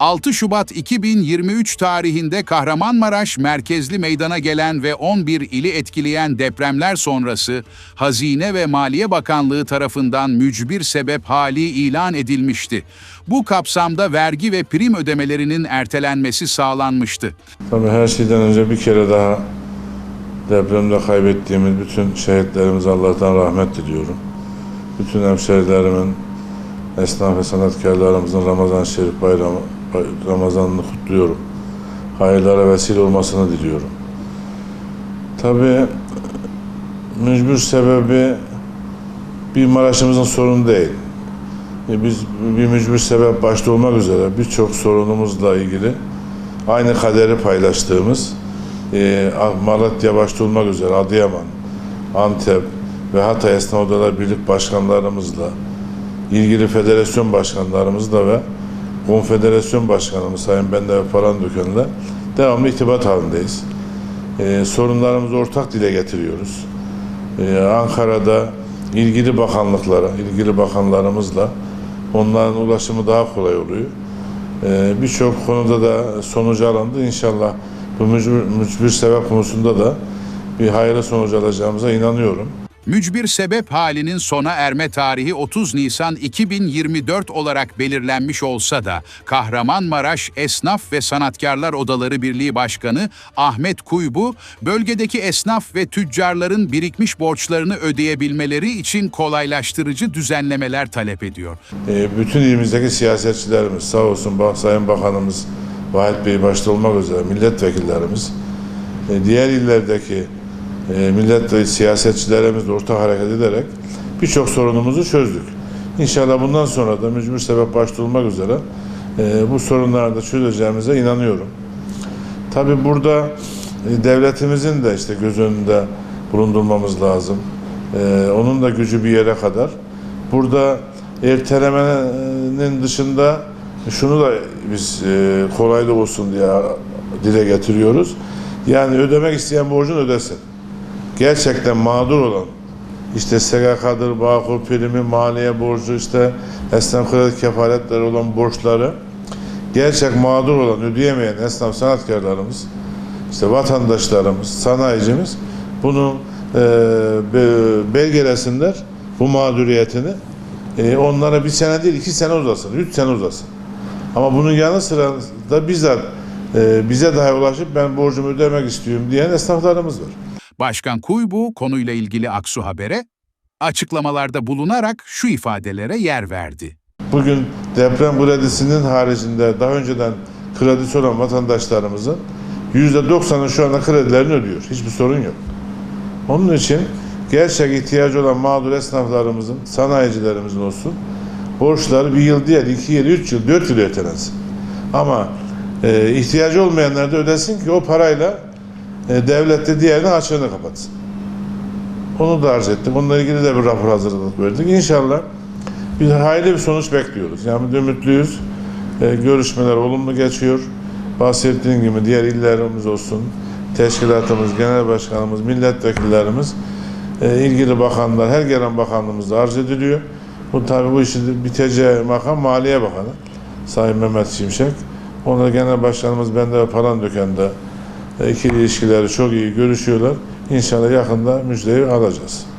6 Şubat 2023 tarihinde Kahramanmaraş merkezli meydana gelen ve 11 ili etkileyen depremler sonrası Hazine ve Maliye Bakanlığı tarafından mücbir sebep hali ilan edilmişti. Bu kapsamda vergi ve prim ödemelerinin ertelenmesi sağlanmıştı. Tabii her şeyden önce bir kere daha depremde kaybettiğimiz bütün şehitlerimize Allah'tan rahmet diliyorum. Bütün hemşerilerimin, esnaf ve sanatkarlarımızın Ramazan Şerif bayramı, bay- Ramazanını kutluyorum. Hayırlara vesile olmasını diliyorum. Tabii mücbir sebebi bir Maraş'ımızın sorunu değil. E, Biz bir mücbir sebep başta olmak üzere birçok sorunumuzla ilgili aynı kaderi paylaştığımız e, Malatya başta olmak üzere Adıyaman, Antep ve Hatay Esnaf Odalar Birlik Başkanlarımızla ilgili federasyon başkanlarımızla ve konfederasyon başkanımız Sayın Bende ve Palandöken'le devamlı irtibat halindeyiz. E, sorunlarımızı ortak dile getiriyoruz. E, Ankara'da ilgili bakanlıklara, ilgili bakanlarımızla onların ulaşımı daha kolay oluyor. Ee, Birçok konuda da sonucu alındı. İnşallah bu mücbir, mücbir sebep konusunda da bir hayırlı sonuç alacağımıza inanıyorum. Mücbir sebep halinin sona erme tarihi 30 Nisan 2024 olarak belirlenmiş olsa da Kahramanmaraş Esnaf ve Sanatkarlar Odaları Birliği Başkanı Ahmet Kuybu, bölgedeki esnaf ve tüccarların birikmiş borçlarını ödeyebilmeleri için kolaylaştırıcı düzenlemeler talep ediyor. Ee, Bütün ilimizdeki siyasetçilerimiz sağ olsun Sayın Bakanımız Vahit Bey başta olmak üzere milletvekillerimiz e, diğer illerdeki e, millet siyasetçilerimizle ortak hareket ederek birçok sorunumuzu çözdük. İnşallah bundan sonra da mücbir sebep başta olmak üzere e, bu sorunları da çözeceğimize inanıyorum. Tabi burada e, devletimizin de işte göz önünde bulundurmamız lazım. E, onun da gücü bir yere kadar. Burada ertelemenin dışında şunu da biz e, kolaylık olsun diye dile getiriyoruz. Yani ödemek isteyen borcunu ödesin. Gerçekten mağdur olan işte SGK'dır, Bağkur primi, maliye borcu, işte esnaf kredi kefaletleri olan borçları gerçek mağdur olan, ödeyemeyen esnaf sanatkarlarımız, işte vatandaşlarımız, sanayicimiz bunu e, be- belgelesinler bu mağduriyetini. E, onlara bir sene değil, iki sene uzasın, üç sene uzasın. Ama bunun yanı sıra da bizzat e, bize dahi ulaşıp ben borcumu ödemek istiyorum diyen esnaflarımız var. Başkan Kuybu konuyla ilgili Aksu Haber'e açıklamalarda bulunarak şu ifadelere yer verdi. Bugün deprem kredisinin haricinde daha önceden kredisi olan vatandaşlarımızın %90'ı şu anda kredilerini ödüyor. Hiçbir sorun yok. Onun için gerçek ihtiyacı olan mağdur esnaflarımızın, sanayicilerimizin olsun borçları bir yıl değil, iki yıl, üç yıl, dört yıl ötelensin. Ama e, ihtiyacı olmayanlar da ödesin ki o parayla e, devlet de diğerinin açığını kapatsın. Onu da arz ettim. Onunla ilgili de bir rapor hazırladık verdik. İnşallah bir hayırlı bir sonuç bekliyoruz. Yani ümitliyüz. E, görüşmeler olumlu geçiyor. Bahsettiğim gibi diğer illerimiz olsun, teşkilatımız, genel başkanımız, milletvekillerimiz, e, ilgili bakanlar, her gelen bakanlığımızda arz ediliyor. Bu tabii bu işin biteceği makam Maliye Bakanı Sayın Mehmet Şimşek. Ona genel başkanımız bende ve Palandöken'de e, ikili ilişkileri çok iyi görüşüyorlar. İnşallah yakında müjdeyi alacağız.